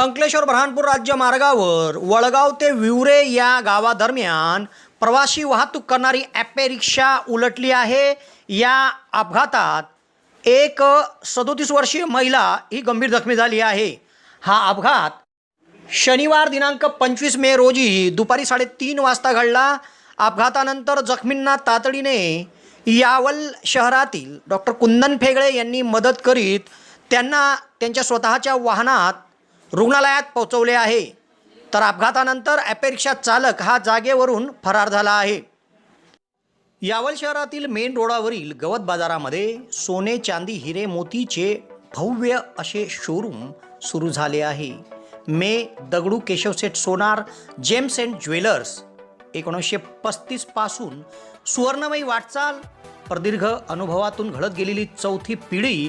अंकलेश्वर बऱ्हाणपूर राज्य मार्गावर वळगाव ते विवरे या गावादरम्यान प्रवासी वाहतूक करणारी ॲपे रिक्षा उलटली आहे. या अपघातात एक सदोतीस वर्षीय महिला ही गंभीर जखमी झाली आहे. हा अपघात शनिवार दिनांक पंचवीस मे रोजी दुपारी साडेतीन वाजता घडला. अपघातानंतर जखमींना तातडीने यावल शहरातील डॉक्टर कुंदन फेगळे यांनी मदत करीत त्यांना त्यांच्या स्वतःच्या वाहनात रुग्णालयात पोहोचवले आहे. तर अपघातानंतर ॲपेरिक्षा चालक हा जागेवरून फरार झाला आहे. यावल शहरातील मेन रोडावरील गवत बाजारामध्ये सोने चांदी हिरे मोतीचे भव्य असे शोरूम सुरू झाले आहे. मे Dagdu Keshavseth Sonar gems and jewellers एकोणीसशे पस्तीसपासून सुवर्णमयी वाटचाल प्रदीर्घ अनुभवातून घडत गेलेली चौथी पिढी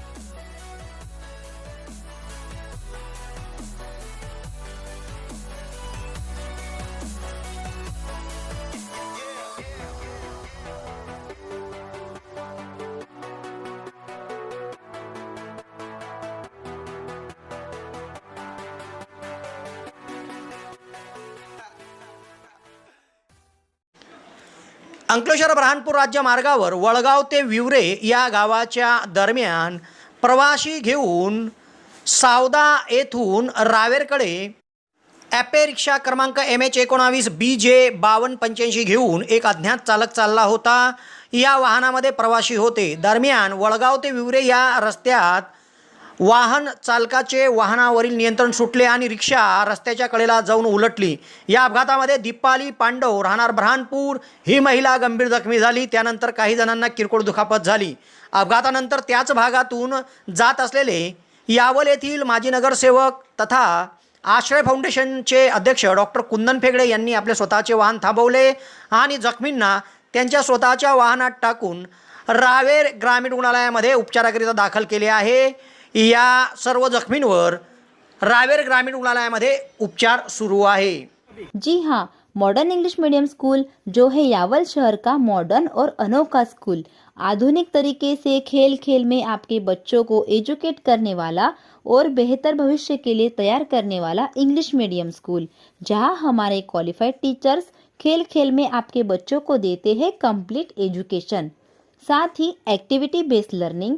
अंकलेश्वर बऱ्हाणपूर राज्य मार्गावर वळगाव ते विवरे या गावाच्या दरम्यान प्रवाशी घेऊन सावदा येथून रावेरकडे ॲपे रिक्षा क्रमांक एम एच एकोणावीस बी जे बावन्न पंच्याऐंशी घेऊन एक अज्ञात चालक चालला होता. या वाहनामध्ये प्रवाशी होते. दरम्यान वळगाव ते विवरे या रस्त्यात वाहन चालकाचे वाहनावरील नियंत्रण सुटले आणि रिक्षा रस्त्याच्या कडेला जाऊन उलटली. या अपघातामध्ये दीपाली पांडव राहणार ब्रहानपूर ही महिला गंभीर जखमी झाली. त्यानंतर काही जणांना किरकोळ दुखापत झाली. अपघातानंतर त्याच भागातून जात असलेले यावल येथील माजी नगरसेवक तथा आश्रय फाउंडेशनचे अध्यक्ष डॉक्टर कुंदन फेगडे यांनी आपले स्वतःचे वाहन थांबवले आणि जखमींना त्यांच्या स्वतःच्या वाहनात टाकून रावेर ग्रामीण रुग्णालयामध्ये उपचाराकरिता दाखल केले आहे. या सर्व जखमींवर रावेर ग्रामीण रुग्णालयामध्ये उपचार सुरू आहे. जी हाँ मॉडर्न इंग्लिश मीडियम स्कूल जो है यावल शहर का मॉडर्न और अनोखा स्कूल आधुनिक तरीके से खेल खेल में आपके बच्चों को एजुकेट करने वाला और बेहतर भविष्य के लिए तैयार करने वाला इंग्लिश मीडियम स्कूल जहाँ हमारे क्वालिफाइड टीचर्स खेल खेल में आपके बच्चों को देते हैं कंप्लीट एजुकेशन साथ ही एक्टिविटी बेस्ड लर्निंग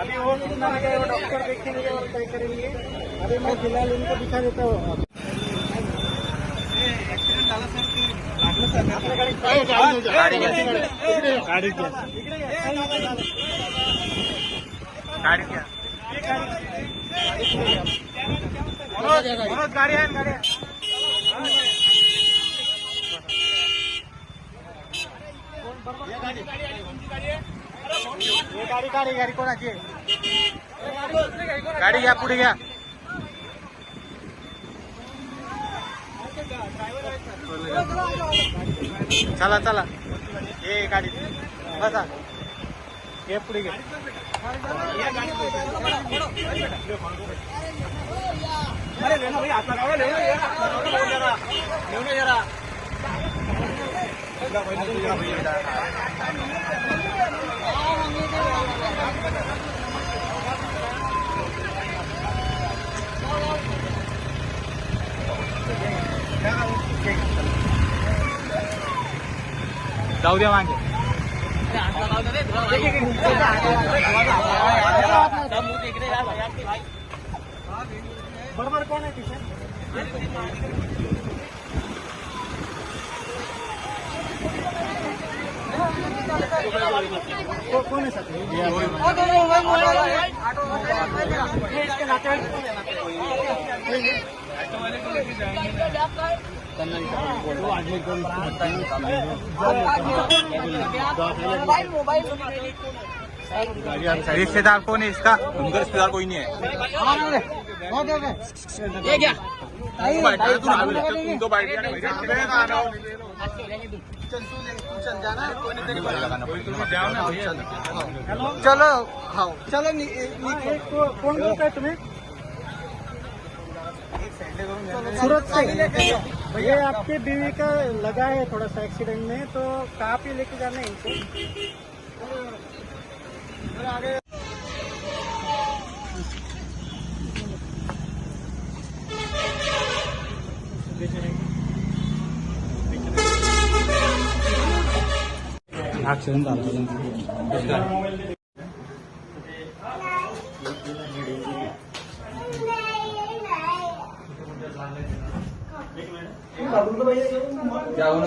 अभी वो डॉक्टर देखेंगे और तय करेंगे। अभी मैं फ़िलहाल इनको दिखा देता हूँ। गाडी गाडी घ्या गाडी मनोज गाडी गाडी गाडी कोणाची. गाडी घ्या पुढे घ्या. चला चला. ये गाडी. बसा. हे पुढे घ्या जरा जाऊ द्या मागे बरोबर कोण आहे तिथे सर रिश्तेदार कौन है इसका? उनका रिश्तेदार कोई नहीं है। ये क्या? उनको बाइट चलो खाओ चलो कौन बोलता है तुम्हें? सूरत से। भैया आपके बीवी का लगा है थोड़ा सा एक्सीडेंट में तो कहाँ पे लेके जाना है इनको? ऍक्सिडेंट झाला. जाऊ ना.